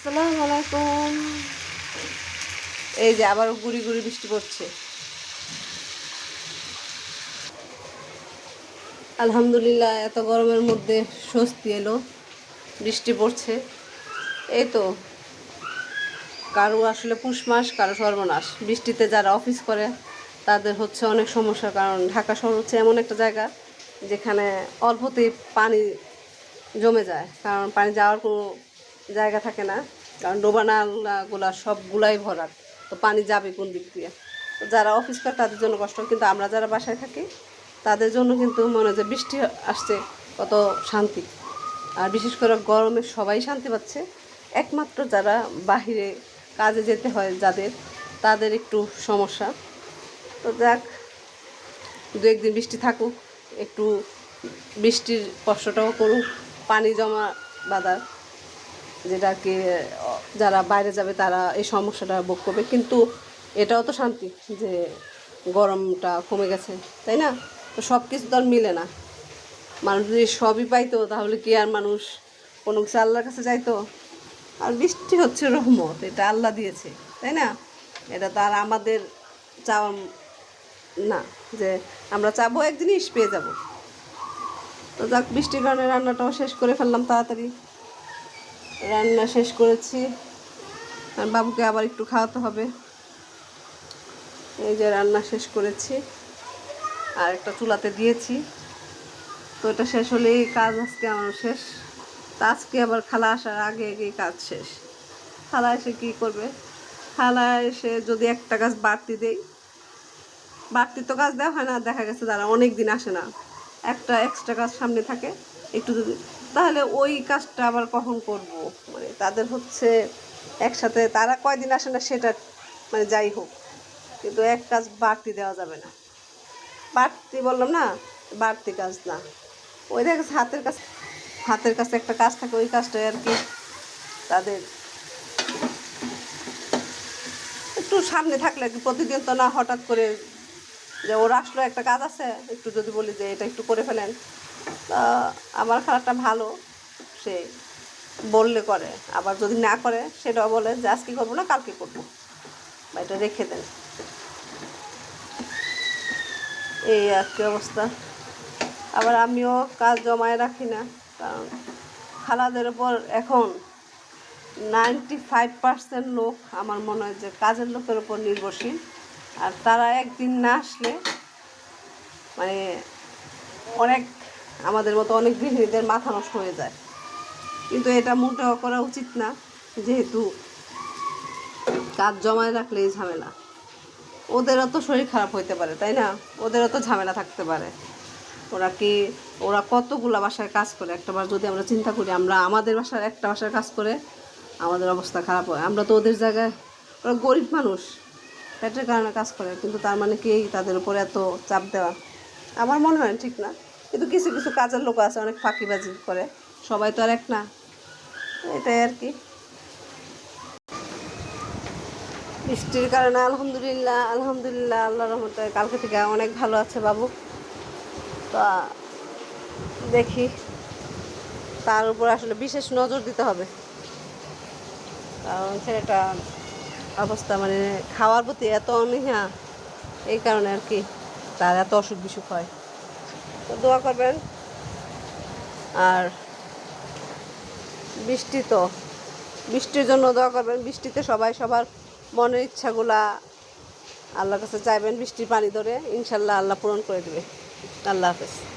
আসসালামু আলাইকুম। এই যে আবার গুড়ি গুড়ি বৃষ্টি পড়ছে। আলহামদুলিল্লাহ, এত গরমের মধ্যে স্বস্তি এলো। বৃষ্টি পড়ছে। এই তো। কারও আসলে পুষ মাস, কারও সর্বনাশ। বৃষ্টিতে যারা অফিস করে, তাদের হচ্ছে অনেক সমস্যা কারণ। ঢাকা শহর হচ্ছে এমন একটা জায়গা, যেখানে অল্পতেই পানি জমে যায়। কারণ পানি যাওয়ার কোনো জায়গা থাকে না, কারণ ডোবা নালাগুলা সবগুলাই ভরাট, তো পানি যাবে কোন দিক দিয়ে? যারা অফিস করে তাদের জন্য কষ্ট, কিন্তু আমরা যারা বাসায় থাকি, তাদের জন্য কিন্তু মনে হয় যে বৃষ্টি আসছে, কত শান্তি। আর বিশেষ করে গরমে সবাই শান্তি পাচ্ছে। একমাত্র যারা বাহিরে কাজে যেতে হয় যাদের, তাদের একটু সমস্যা। তো যাক, দু একদিন বৃষ্টি থাকুক, একটু বৃষ্টির কষ্টটাও করুক, পানি জমা বাঁধার যেটা কি যারা বাইরে যাবে তারা এই সমস্যাটা ভোগ করবে। কিন্তু এটাও তো শান্তি যে গরমটা কমে গেছে, তাই না? তো সব কিছু তো আর মিলে না। মানুষ যদি সবই পাইতো, তাহলে কি আর মানুষ কোনো কিছু আল্লাহর কাছে যাইতো আর বৃষ্টি হচ্ছে, রহমত, এটা আল্লাহ দিয়েছে, তাই না? এটা তো আর আমাদের চাওয়া না, যে আমরা চাবো এক জিনিস পেয়ে যাব। তো যাক, বৃষ্টির কারণে রান্নাটাও শেষ করে ফেললাম তাড়াতাড়ি। রান্না শেষ করেছি। আর বাবুকে আবার একটু খাওয়াতে হবে। এই যে রান্না শেষ করেছি। আর একটা চুলাতে দিয়েছি। তো এটা শেষ হলেই কাজ আজকে আমার শেষ। তা আজকে আবার খালা আসার আগে আগেই কাজ শেষ। খালা এসে কী করবে? খালা এসে যদি একটা গাছ বাড়তি দেই। বাড়তি তো কাজ দেওয়া হয় না, দেখা গেছে তারা অনেক দিন আসে না। একটা এক্সট্রা কাজ সামনে থাকে, একটু যদি তাহলে ওই কাজটা আবার কখন করব? মানে তাদের হচ্ছে একসাথে, তারা কয়দিন আসে না সেটা মানে যাই হোক। কিন্তু এক কাজ বাড়তি দেওয়া যাবে না। বাড়তি বললাম না, বাড়তি কাজ না। ওই দেখা হাতের কাছে হাতের কাছে একটা কাজ থাকে, ওই কাজটাই আর কি তাদের। একটু সামনে থাকলে প্রতিদিন তো না হঠাৎ করে যে ওর আসলো একটা কাজ আছে, একটু যদি বলি যে এটা একটু করে ফেলেন। আমার খারাপটা ভালো, সে বললে করে, আবার যদি না করে, সেটাও বলে যে আজকে করব না, কালকে করব। বা এটা রেখে দেন। এই আর কি অবস্থা। আবার আমিও কাজ জমায় রাখি না, কারণ খালাদের ওপর এখন নাইনটি ফাইভ পার্সেন্ট লোক আমার মনে হয় যে কাজের লোকের ওপর নির্ভরশীল। আর তারা একদিন না আসলে মানে অনেক, আমাদের মতো অনেক গৃহিণীদের মাথা নষ্ট হয়ে যায়। কিন্তু এটা মোটেও করা উচিত না, যেহেতু কাজ জমায় রাখলে এই ঝামেলা। ওদেরও তো শরীর খারাপ হইতে পারে, তাই না? ওদেরও তো ঝামেলা থাকতে পারে। ওরা কি, ওরা কতগুলো বাসায় কাজ করে? একটা বার যদি আমরা চিন্তা করি, আমরা আমাদের বাসার একটা বাসায় কাজ করে, আমাদের অবস্থা খারাপ হয়। আমরা তো ওদের জায়গায়, ওরা গরিব মানুষ। পেটের কারণে কাজ করে, কিন্তু তার মানে কি তাদের উপরে এত চাপ দেওয়া? আমার মনে হয় ঠিক না, কিন্তু কিছু কিছু কাজের লোক আছে, অনেক ফাঁকিবাজি করে। সবাই তো আর এক না, এটাই আর কি। বৃষ্টির কারণে আলহামদুলিল্লাহ আলহামদুলিল্লাহ আল্লাহ রহমতে কালকে থেকে অনেক ভালো আছে বাবু। তা দেখি, তার উপর আসলে বিশেষ নজর দিতে হবে। কারণ ছেলেটা অবস্থা মানে খাওয়ার প্রতি এত অনীহা, এই কারণে আর কি তার এত অসুখ বিসুখ হয়। তো দোয়া করবেন। আর বৃষ্টি তো, বৃষ্টির জন্য দোয়া করবেন। বৃষ্টিতে সবাই সবার মনের ইচ্ছাগুলা আল্লাহর কাছে চাইবেন, বৃষ্টির পানি ধরে। ইনশাল্লাহ আল্লাহ পূরণ করে দেবে। আল্লাহ হাফেজ।